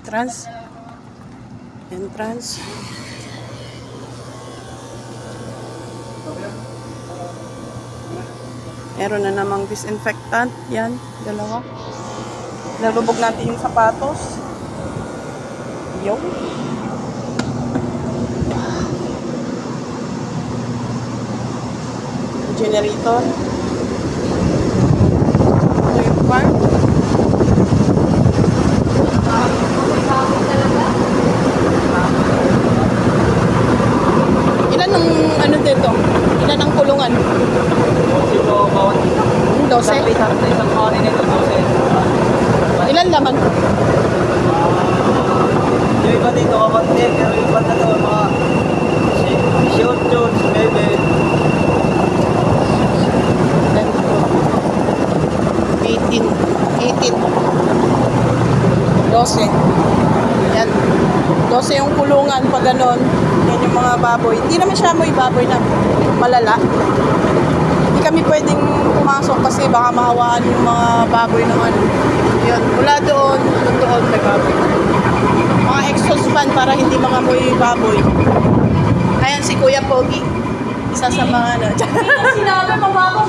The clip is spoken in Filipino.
entrance. Entrance. Meron na namang disinfectant. Yan, dalawa. Nalubog natin yung sapatos. Yo. Generator. Ito yung farm. Ilan ang ano dito? Ilan ang kulungan? Ito, bawat Yung 12? isang liter na isang kanin nito, 12. Ilan laman? Yung iba dito, kapanti, pero yung iba na to, mga 18, 11. 18. 18. 12. Yan. 12 yung kulungan pag ganon. Yan yung mga baboy. Hindi naman siya may baboy na malala. Hindi kami pwedeng pumasok kasi baka mahawaan yung mga baboy ng ano. Yun. Mula doon, doon doon may baboy. Mga exhaust fan para hindi mga amoy baboy. Ayan si Kuya Pogi. Isa sa mga ano. Sinabi, mababa